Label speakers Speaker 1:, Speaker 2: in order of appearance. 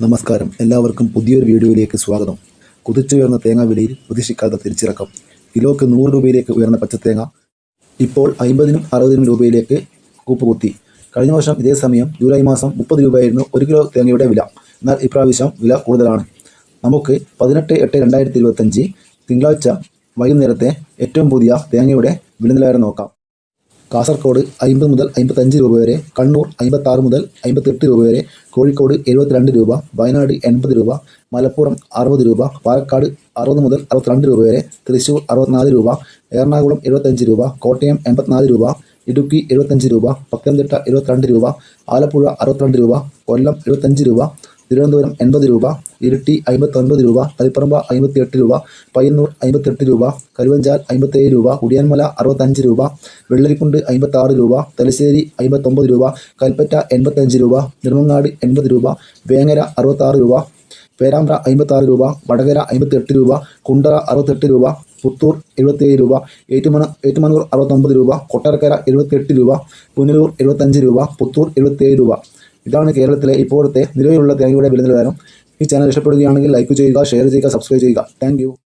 Speaker 1: നമസ്കാരം. എല്ലാവർക്കും പുതിയൊരു വീഡിയോയിലേക്ക് സ്വാഗതം. കുതിച്ചുയർന്ന തേങ്ങ വിലയിൽ പ്രതീക്ഷിക്കാത്ത തിരിച്ചിറക്കം. കിലോയ്ക്ക് നൂറ് രൂപയിലേക്ക് ഉയർന്ന പച്ചത്തേങ്ങ ഇപ്പോൾ അമ്പതിനും അറുപതിനും രൂപയിലേക്ക് കൂപ്പുകുത്തി. കഴിഞ്ഞ വർഷം ഇതേ സമയം ജൂലൈ മാസം മുപ്പത് രൂപയായിരുന്നു ഒരു കിലോ തേങ്ങയുടെ വില. എന്നാൽ ഇപ്രാവശ്യം വില കൂടുതലാണ്. നമുക്ക് പതിനെട്ട് എട്ട് രണ്ടായിരത്തി ഇരുപത്തഞ്ച് തിങ്കളാഴ്ച വൈകുന്നേരത്തെ ഏറ്റവും പുതിയ തേങ്ങയുടെ വില നിലവാരം നോക്കാം. കാസർഗോഡ് അമ്പത് മുതൽ അമ്പത്തഞ്ച് രൂപ വരെ കണ്ണൂർ അമ്പത്താറ് മുതൽ അമ്പത്തെട്ട് രൂപ വരെ കോഴിക്കോട് എഴുപത്തിരണ്ട് രൂപ വയനാട് എൺപത് രൂപ മലപ്പുറം അറുപത് രൂപ പാലക്കാട് അറുപത് മുതൽ അറുപത്തിരണ്ട് രൂപ വരെ തൃശ്ശൂർ അറുപത്തിനാല് രൂപ എറണാകുളം എഴുപത്തഞ്ച് രൂപ കോട്ടയം എൺപത്തിനാല് രൂപ ഇടുക്കി എഴുപത്തഞ്ച് രൂപ പത്തനംതിട്ട എഴുപത്തിരണ്ട് രൂപ ആലപ്പുഴ അറുപത്തിരണ്ട് രൂപ കൊല്ലം എഴുപത്തഞ്ച് രൂപ തിരുവനന്തപുരം എൺപത് രൂപ ഇരിട്ടി അമ്പത്തൊൻപത് രൂപ തളിപ്പറമ്പ അമ്പത്തിയെട്ട് രൂപ പയ്യന്നൂർ അമ്പത്തെട്ട് രൂപ കരുവഞ്ചാൽ അമ്പത്തേഴ് രൂപ കുടിയാൻമല അറുപത്തഞ്ച് രൂപ വെള്ളരിക്കുണ്ട് അമ്പത്താറ് രൂപ തലശ്ശേരി അമ്പത്തൊമ്പത് രൂപ കൽപ്പറ്റ എൺപത്തഞ്ച് രൂപ നിർമ്മങ്ങാട് എൺപത് രൂപ വേങ്ങര അറുപത്താറ് രൂപ പേരാമ്പ്ര അമ്പത്താറ് രൂപ വടകര അമ്പത്തെട്ട് രൂപ കുണ്ടറ അറുപത്തെട്ട് രൂപ പുത്തൂർ എഴുപത്തേഴ് രൂപ ഏറ്റുമണ ഏറ്റുമാനൂർ അറുപത്തൊമ്പത് രൂപ കൊട്ടാരക്കര എഴുപത്തെട്ട് രൂപ പുനലൂർ എഴുപത്തഞ്ച് രൂപ പുത്തൂർ എഴുപത്തേഴ് രൂപ. ഇതാണ് കേരളത്തിലെ ഇപ്പോഴത്തെ നിലവിലുള്ള തേങ്ങയുടെ വില നിലവാരം ഈ ചാനൽ ഇഷ്ടപ്പെടുകയാണെങ്കിൽ ലൈക്ക് ചെയ്യുക ഷെയർ ചെയ്യുക സബ്സ്ക്രൈബ് ചെയ്യുക. താങ്ക്